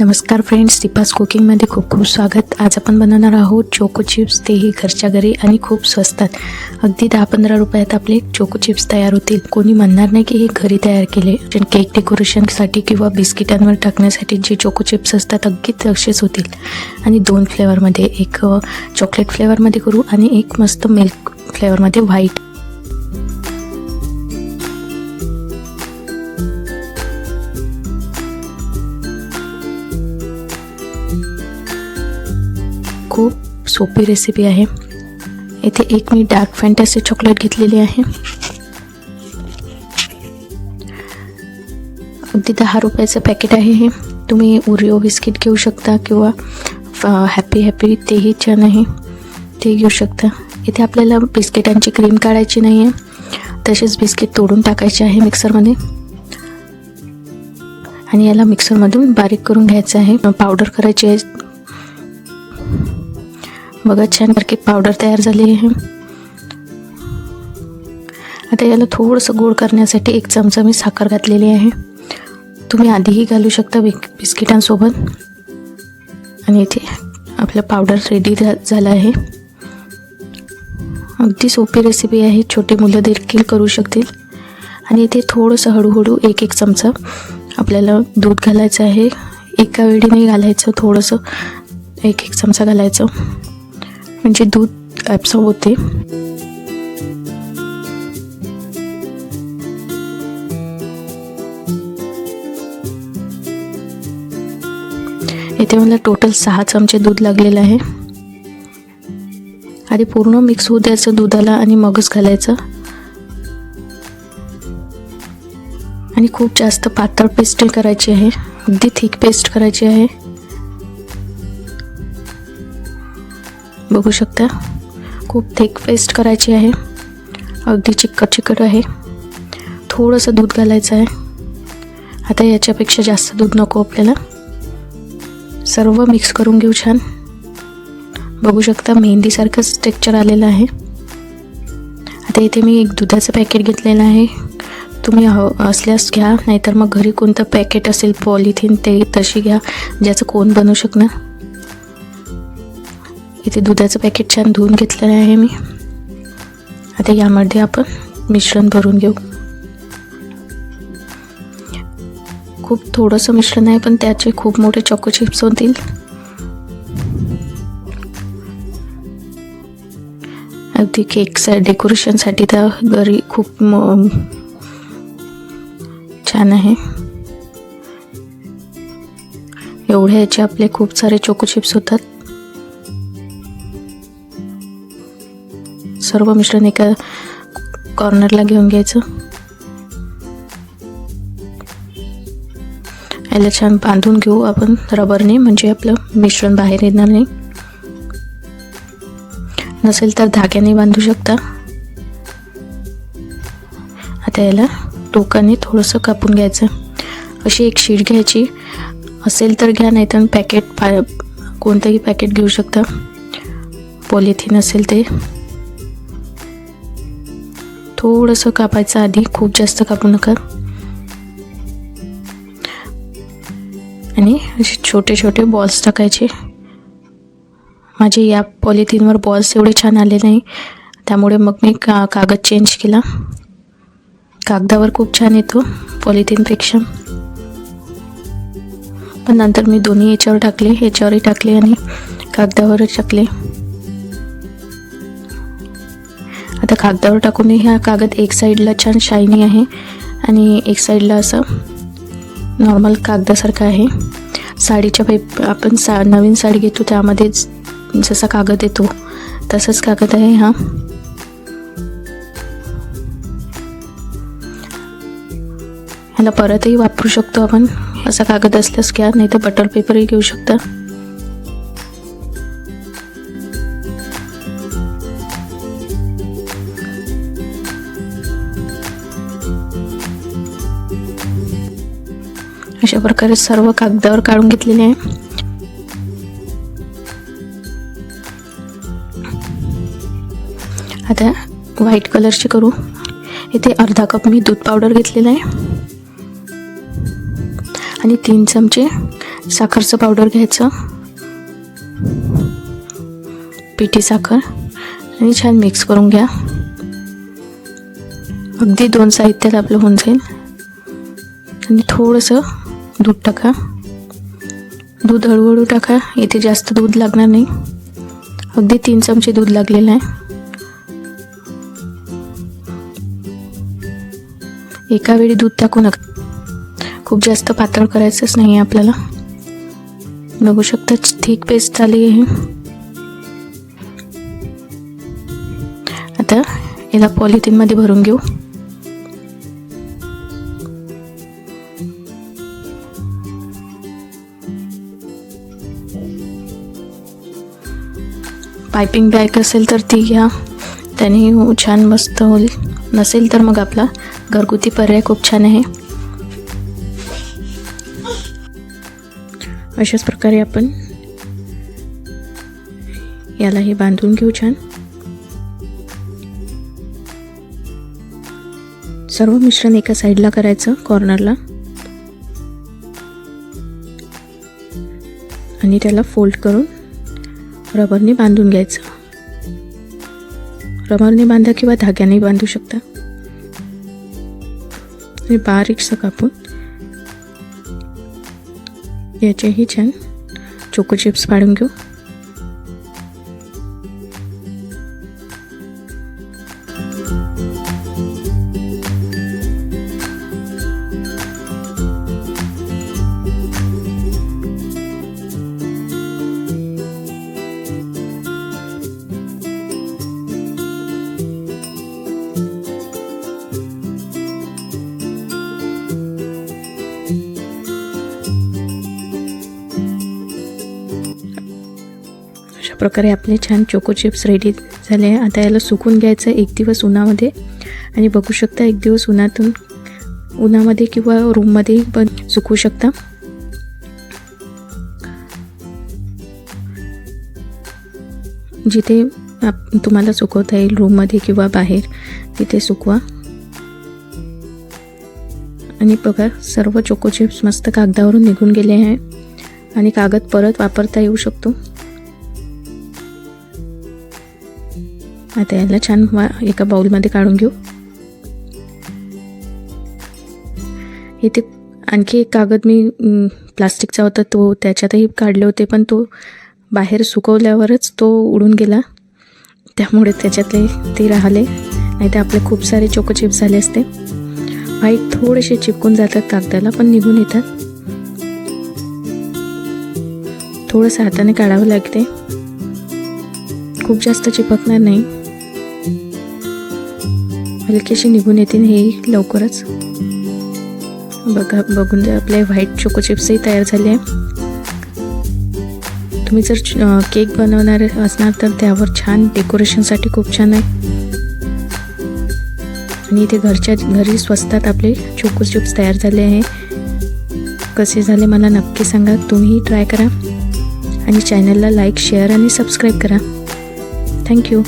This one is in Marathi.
नमस्कार फ्रेंड्स दीपास कुकिंगमध्ये खूप खूप स्वागत. आज आपण बनवणार आहोत चोको चिप्स तेही घरच्या घरी आणि खूप स्वस्तात अगदी दहा पंधरा रुपयात आपले चोको चिप्स तयार होतील. कोणी म्हणणार नाही की हे घरी तयार केले. पण केक डेकोरेशनसाठी किंवा बिस्किटांवर टाकण्यासाठी जे चोको चिप्स असतात अगदी तसेच होतील. आणि दोन फ्लेवरमध्ये एक चॉकलेट फ्लेवरमध्ये करू आणि एक मस्त मिल्क फ्लेवरमध्ये व्हाईट खूप सोपी रेसिपी आहे. येथे एक मी डार्क फॅन्टॅसी चॉकलेट घेतलेली आहे. अगदी दहा रुपयाचं पॅकेट आहे हे. तुम्ही ओरिओ बिस्किट घेऊ शकता किंवा हॅपी हॅपी तेही छान आहे. ते घेऊ शकता. इथे आपल्याला बिस्किटांची क्रीम काढायची नाही आहे तसेच बिस्किट तोडून टाकायचे आहे मिक्सरमध्ये आणि याला मिक्सरमधून बारीक करून घ्यायचं आहे. पावडर करायची आहे. बघा छान सारखी पावडर तयार झाली आहे. आता याला थोडंसं गोड करण्यासाठी एक चमचा मी साखर घातलेली आहे. तुम्ही आधीही घालू शकता बिक बिस्किटांसोबत. आणि इथे आपलं पावडर रेडी झालं आहे. अगदी सोपी रेसिपी आहे छोटी मुलं देखील करू शकतील. आणि इथे थोडंसं हळूहळू एक एक चमचा आपल्याला दूध घालायचं आहे. एका वेळी नाही घालायचं थोडंसं एक एक चमचा घालायचं. म्हणजे दूध ॲब्सॉर्ब होते. इथे मला टोटल सहा चमचे दूध लागलेलं आहे. आधी पूर्ण मिक्स होऊ द्यायचं दुधाला आणि मगच घालायचं. आणि खूप जास्त पातळ पेस्ट करायची आहे. अगदी थिक पेस्ट करायची आहे. बघू शकता. खूप थिक पेस्ट करायची आहे. अगदी चिकट चिकट आहे. थोडंसं दूध घालायचं आहे. आता याच्यापेक्षा जास्त दूध नको आपल्याला. सर्व मिक्स करून घेऊ छान. बघू शकता मेहंदीसारखंच टेक्चर आलेलं आहे. आता इथे मी एक दुधाचं पॅकेट घेतलेलं आहे. तुम्ही ह असल्यास घ्या नाहीतर मग घरी कोणतं पॅकेट असेल पॉलिथिन ते तशी घ्या ज्याचं कोण बनवू शकणार. इथे दुधाचं पॅकेट छान धुवून घेतलेलं आहे मी. आता यामध्ये आपण मिश्रण भरून घेऊ. खूप थोडंसं मिश्रण आहे पण त्याचे खूप मोठे चॉको चिप्स होतील. अगदी केकचा डेकोरेशनसाठी तर घरी खूप छान आहे. एवढ्या याचे आपले खूप सारे चोको चिप्स होतात. सर्व मिश्रण एका कॉर्नरला घेऊन घ्यायचं. याला छान बांधून घेऊ आपण रबरने म्हणजे आपलं मिश्रण बाहेर येणार नाही. नसेल तर धाग्याने बांधू शकता. आता याला टोकाने थोडंसं कापून घ्यायचं. अशी एक शीट घ्यायची. असेल तर घ्या नाही तर पॅकेट पा कोणतंही पॅकेट घेऊ शकता. पॉलिथिन असेल ते. थोडंसं कापायचं आधी खूप जास्त कापू नका. आणि असे छोटे छोटे बॉल्स टाकायचे. माझे या पॉलिथिनवर बॉल्स एवढे छान आले नाही. त्यामुळे मग मी का कागद चेंज केला. कागदावर खूप छान येतो पॉलिथिनपेक्षा पण नंतर मी दोन्ही याच्यावर टाकले याच्यावरही टाकले आणि कागदावरच टाकले. आता कागदावर टाकून ह्या कागद एक साईडला छान शायनी आहे आणि एक साईडला असं नॉर्मल कागदासारखं आहे. साडीच्या पेप आपण सा नवीन साडी घेतो त्यामध्ये जसा कागद येतो तसंच कागद आहे हा. ह्याला परतही वापरू शकतो आपण. असा कागद असल्यास घ्या नाही तर बटर पेपरही घेऊ शकता. अशा प्रकारे सर्व कागदावर काढून घेतलेले आहे. आता व्हाईट कलरची करू. इथे अर्धा कप मी दूध पावडर घेतलेला आहे. आणि तीन चमचे साखरचं पावडर घ्यायचं. पिठी साखर. आणि छान मिक्स करून घ्या. अगदी दोन साहित्यात आपलं होऊन जाईल. आणि थोडंसं दूध टाका. दूध हळूहळू टाका. इथे जास्त दूध लागणार नाही. अगदी तीन चमचे दूध लागलेलं आहे. एका वेळी दूध टाकू नका खूप जास्त पातळ करायचंच नाही आहे आपल्याला. बघू शकता ठीक पेस्ट झाली आहे. आता याला पॉलिथिनमध्ये भरून घेऊ. पायपिंग बॅग असेल तर ती घ्या. त्याने छान मस्त होईल. नसेल तर मग आपला घरगुती पर्याय खूप छान आहे. अशाच प्रकारे आपण याला हे बांधून घेऊ छान. सर्व मिश्रण एका साईडला करायचं कॉर्नरला. आणि त्याला फोल्ड करून रबरने बांधून घ्यायचं. रबरने बांधा किंवा धाग्याने बांधू शकता. बारीकसं कापून याचेही छान चोको चिप्स पाडून घेऊ. प्रकारे आपले छान चोको चिप्स रेडी झाले आता याला सुकून घ्यायचं एक दिवस उन्हामध्ये. आणि बघू शकता एक दिवस उन्हातून उन्हामध्ये किंवा रूममध्ये पण सुकू शकता. जिथे आप तुम्हाला सुकवता येईल रूममध्ये किंवा बाहेर तिथे सुकवा. आणि बघा सर्व चोको चिप्स मस्त कागदावरून निघून गेले आहे. आणि कागद परत वापरता येऊ शकतो. आता याला छान एका बाउलमध्ये काढून घेऊ. इथे आणखी एक कागद मी प्लास्टिकचा होता तो त्याच्यातही काढले होते पण तो बाहेर सुकवल्यावरच तो उडून गेला. त्यामुळे त्याच्यातले ते राहिले. नाही तर आपले खूप सारे चोको चिप्स झाले असते. व्हाईट थोडेसे चिपकून जातात कागदाला पण निघून येतात. थोडंसं हाताने काढावं लागते. खूप जास्त चिपकणार नाही. हलकेशी निघून येतील हे लवकरच. बघा बघून द्या आपले व्हाईट चोको चिप्सही तयार झाले तुम्ही जर केक बनवणार असणार तर त्यावर छान डेकोरेशनसाठी खूप छान आहे. आणि इथे घरच्या घरी स्वस्तात आपले चोको चिप्स तयार झाले आहे. कसे झाले मला नक्की सांगा तुम्हीही ट्राय करा. आणि चॅनलला लाईक शेअर आणि सबस्क्राईब करा. Thank you